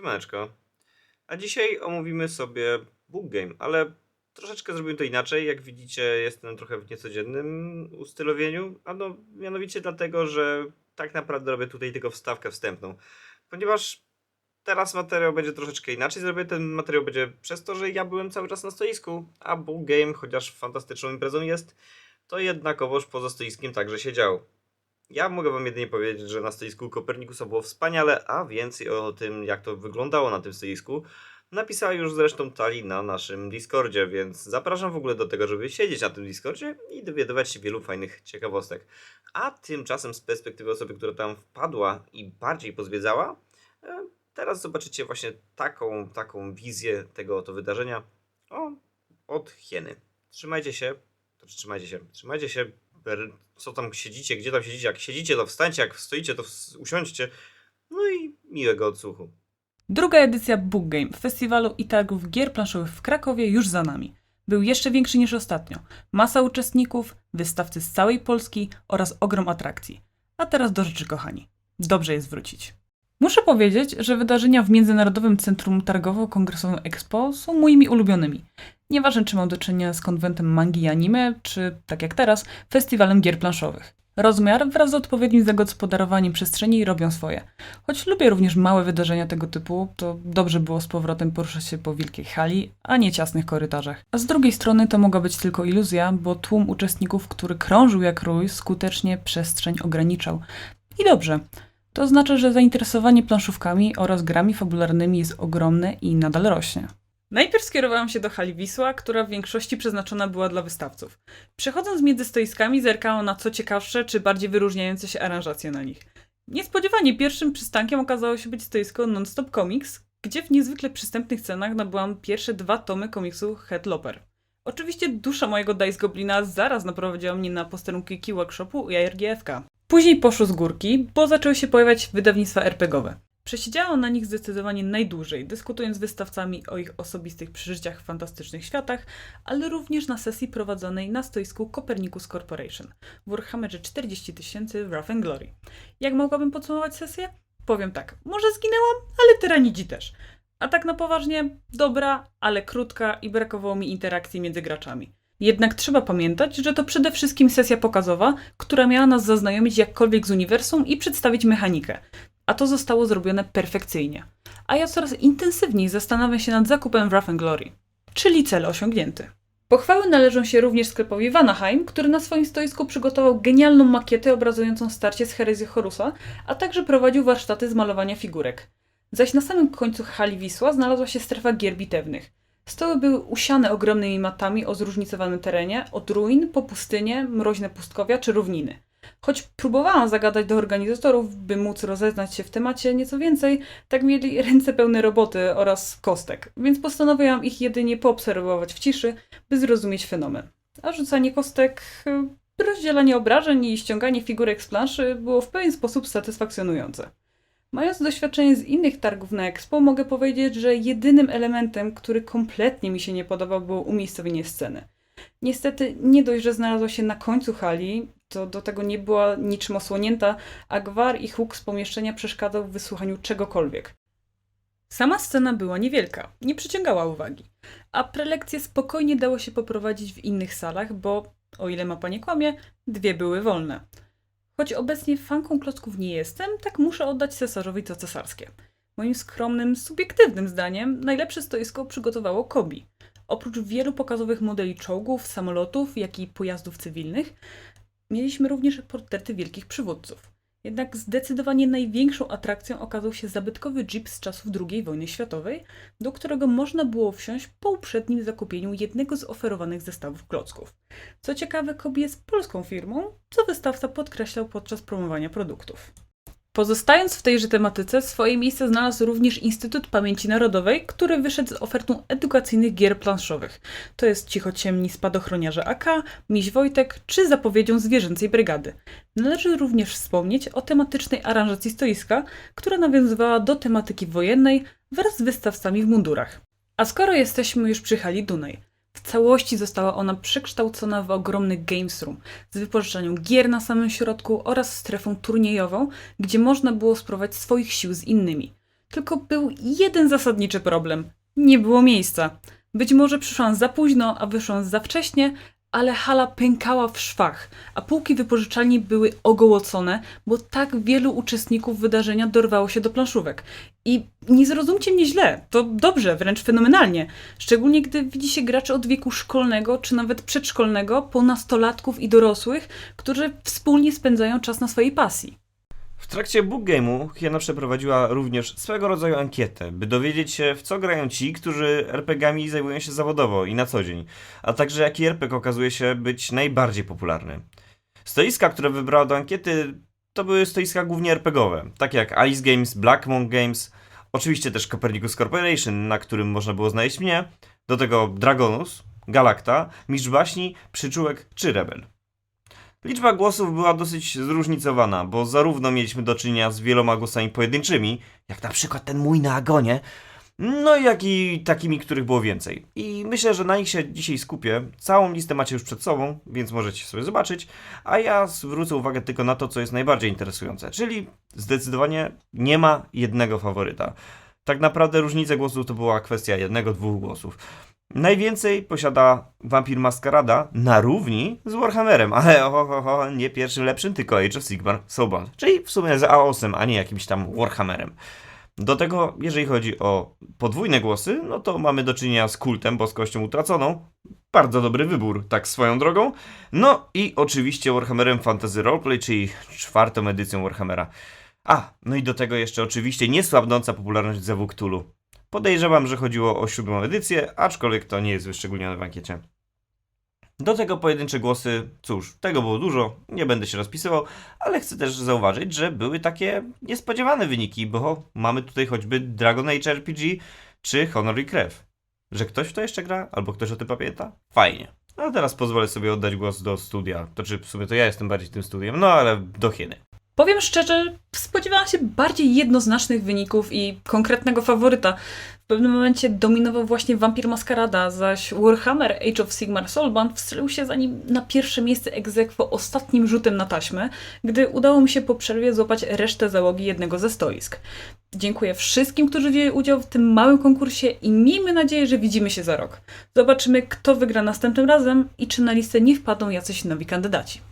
Siemaneczko. A dzisiaj omówimy sobie book game, ale troszeczkę zrobimy to inaczej. Jak widzicie, jestem trochę w niecodziennym ustylowieniu, a no mianowicie dlatego, że tak naprawdę robię tutaj tylko wstawkę wstępną. Ponieważ teraz materiał będzie troszeczkę inaczej zrobię. Ten materiał będzie przez to, że ja byłem cały czas na stoisku, a book game, chociaż fantastyczną imprezą jest, to jednakowoż poza stoiskiem także się działo. Ja mogę wam jedynie powiedzieć, że na stoisku Kopernikusa było wspaniale, a więcej o tym, jak to wyglądało na tym stoisku, napisała już zresztą Tali na naszym Discordzie, więc zapraszam w ogóle do tego, żeby siedzieć na tym Discordzie i dowiadywać się wielu fajnych ciekawostek. A tymczasem z perspektywy osoby, która tam wpadła i bardziej pozwiedzała, e, teraz zobaczycie właśnie taką, taką wizję tego oto wydarzenia o, od hieny. Trzymajcie się, trzymajcie się, trzymajcie się, co tam siedzicie, gdzie tam siedzicie, jak siedzicie to wstańcie, jak stoicie to usiądźcie, no i miłego odsłuchu. Druga edycja Book Game, festiwalu i targów gier planszowych w Krakowie już za nami. Był jeszcze większy niż ostatnio. Masa uczestników, wystawcy z całej Polski oraz ogrom atrakcji. A teraz do rzeczy, kochani. Dobrze jest wrócić. Muszę powiedzieć, że wydarzenia w Międzynarodowym Centrum Targowo-Kongresowym Expo są moimi ulubionymi. Nieważne, czy mam do czynienia z konwentem mangi i anime, czy, tak jak teraz, festiwalem gier planszowych. Rozmiar wraz z odpowiednim zagospodarowaniem przestrzeni robią swoje. Choć lubię również małe wydarzenia tego typu, to dobrze było z powrotem poruszać się po wielkiej hali, a nie ciasnych korytarzach. A z drugiej strony to mogła być tylko iluzja, bo tłum uczestników, który krążył jak rój, skutecznie przestrzeń ograniczał. I dobrze. To oznacza, że zainteresowanie planszówkami oraz grami fabularnymi jest ogromne i nadal rośnie. Najpierw skierowałam się do hali Wisła, która w większości przeznaczona była dla wystawców. Przechodząc między stoiskami zerkałam na co ciekawsze czy bardziej wyróżniające się aranżacje na nich. Niespodziewanie pierwszym przystankiem okazało się być stoisko Non-Stop Comics, gdzie w niezwykle przystępnych cenach nabyłam pierwsze dwa tomy komiksu Headloper. Oczywiście dusza mojego Dice Goblina zaraz naprowadziła mnie na posterunki Key Workshopu i ARGFK. Później poszło z górki, bo zaczęły się pojawiać wydawnictwa RPGowe. Przesiedziałam na nich zdecydowanie najdłużej, dyskutując z wystawcami o ich osobistych przeżyciach w fantastycznych światach, ale również na sesji prowadzonej na stoisku Copernicus Corporation w Warhammerze 40 tysięcy Wrath and Glory. Jak mogłabym podsumować sesję? Powiem tak, może zginęłam, ale tyranidzi też. A tak na poważnie, dobra, ale krótka i brakowało mi interakcji między graczami. Jednak trzeba pamiętać, że to przede wszystkim sesja pokazowa, która miała nas zaznajomić jakkolwiek z uniwersum i przedstawić mechanikę. A to zostało zrobione perfekcyjnie. A ja coraz intensywniej zastanawiam się nad zakupem Wrath Glory. Czyli cel osiągnięty. Pochwały należą się również sklepowi Vanaheim, który na swoim stoisku przygotował genialną makietę obrazującą starcie z herezją Horusa, a także prowadził warsztaty z malowania figurek. Zaś na samym końcu hali Wisła znalazła się strefa gier bitewnych. Stoły były usiane ogromnymi matami o zróżnicowanym terenie, od ruin po pustynie, mroźne pustkowia czy równiny. Choć próbowałam zagadać do organizatorów, by móc rozeznać się w temacie nieco więcej, tak mieli ręce pełne roboty oraz kostek, więc postanowiłam ich jedynie poobserwować w ciszy, by zrozumieć fenomen. A rzucanie kostek, y, rozdzielanie obrażeń i ściąganie figurek z planszy było w pewien sposób satysfakcjonujące. Mając doświadczenie z innych targów na Expo, mogę powiedzieć, że jedynym elementem, który kompletnie mi się nie podobał, było umiejscowienie sceny. Niestety, nie dość, że znalazła się na końcu hali, to do tego nie była niczym osłonięta, a gwar i huk z pomieszczenia przeszkadzał w wysłuchaniu czegokolwiek. Sama scena była niewielka, nie przyciągała uwagi, a prelekcje spokojnie dało się poprowadzić w innych salach, bo, o ile mapa nie kłamie, dwie były wolne. Choć obecnie fanką klocków nie jestem, tak muszę oddać cesarzowi co cesarskie. Moim skromnym, subiektywnym zdaniem najlepsze stoisko przygotowało Kobi. Oprócz wielu pokazowych modeli czołgów, samolotów, jak i pojazdów cywilnych, mieliśmy również portrety wielkich przywódców. Jednak zdecydowanie największą atrakcją okazał się zabytkowy jeep z czasów II wojny światowej, do którego można było wsiąść po uprzednim zakupieniu jednego z oferowanych zestawów klocków. Co ciekawe, Kobi jest polską firmą, co wystawca podkreślał podczas promowania produktów. Pozostając w tejże tematyce, swoje miejsce znalazł również Instytut Pamięci Narodowej, który wyszedł z ofertą edukacyjnych gier planszowych. To jest Cichociemni Spadochroniarze AK, Miś Wojtek czy zapowiedzią Zwierzęcej Brygady. Należy również wspomnieć o tematycznej aranżacji stoiska, która nawiązywała do tematyki wojennej wraz z wystawcami w mundurach. A skoro jesteśmy już przy hali Dunaj, w całości została ona przekształcona w ogromny Games Room z wypożyczalnią gier na samym środku oraz strefą turniejową, gdzie można było spróbować swoich sił z innymi. Tylko był jeden zasadniczy problem. Nie było miejsca. Być może przyszłam za późno, a wyszłam za wcześnie, ale hala pękała w szwach, a półki wypożyczalni były ogołocone, bo tak wielu uczestników wydarzenia dorwało się do planszówek. I nie zrozumcie mnie źle, to dobrze, wręcz fenomenalnie. Szczególnie gdy widzi się graczy od wieku szkolnego czy nawet przedszkolnego, po nastolatków i dorosłych, którzy wspólnie spędzają czas na swojej pasji. W trakcie book game'u Hiena przeprowadziła również swego rodzaju ankietę, by dowiedzieć się, w co grają ci, którzy RPGami zajmują się zawodowo i na co dzień, a także jaki RPG okazuje się być najbardziej popularny. Stoiska, które wybrała do ankiety, to były stoiska głównie RPGowe, takie jak Alice Games, Black Monk Games, oczywiście też Copernicus Corporation, na którym można było znaleźć mnie, do tego Dragonus, Galacta, Mistrz Baśni, Przyczółek czy Rebel. Liczba głosów była dosyć zróżnicowana, bo zarówno mieliśmy do czynienia z wieloma głosami pojedynczymi, jak na przykład ten mój na Agonie, no jak i takimi, których było więcej. I myślę, że na nich się dzisiaj skupię. Całą listę macie już przed sobą, więc możecie sobie zobaczyć, a ja zwrócę uwagę tylko na to, co jest najbardziej interesujące, czyli zdecydowanie nie ma jednego faworyta. Tak naprawdę różnica głosów to była kwestia jednego, dwóch głosów. Najwięcej posiada Vampir Maskarada na równi z Warhammerem, ale ho, ho, ho, nie pierwszym lepszym, tylko Age of Sigmar Soulbound, czyli w sumie z A8, a nie jakimś tam Warhammerem. Do tego, jeżeli chodzi o podwójne głosy, no to mamy do czynienia z kultem, boskością utraconą. Bardzo dobry wybór, tak swoją drogą. No i oczywiście Warhammerem Fantasy Roleplay, czyli czwartą edycją Warhammera. A, no i do tego jeszcze oczywiście niesłabnąca popularność Zewu Cthulhu. Podejrzewam, że chodziło o siódmą edycję, aczkolwiek to nie jest wyszczególnione w ankiecie. Do tego pojedyncze głosy, cóż, tego było dużo, nie będę się rozpisywał, ale chcę też zauważyć, że były takie niespodziewane wyniki, bo mamy tutaj choćby Dragon Age RPG czy Honor i Krew. Że ktoś w to jeszcze gra, albo ktoś o tym pamięta? Fajnie. A teraz pozwolę sobie oddać głos do studia. To czy w sumie to ja jestem bardziej tym studiem, no ale do Hieny. Powiem szczerze, spodziewałam się bardziej jednoznacznych wyników i konkretnego faworyta. W pewnym momencie dominował właśnie Vampir Maskarada, zaś Warhammer Age of Sigmar Soulbound wstrzelił się za nim na pierwsze miejsce aequo ostatnim rzutem na taśmę, gdy udało mi się po przerwie złapać resztę załogi jednego ze stoisk. Dziękuję wszystkim, którzy wzięli udział w tym małym konkursie i miejmy nadzieję, że widzimy się za rok. Zobaczymy, kto wygra następnym razem i czy na listę nie wpadną jacyś nowi kandydaci.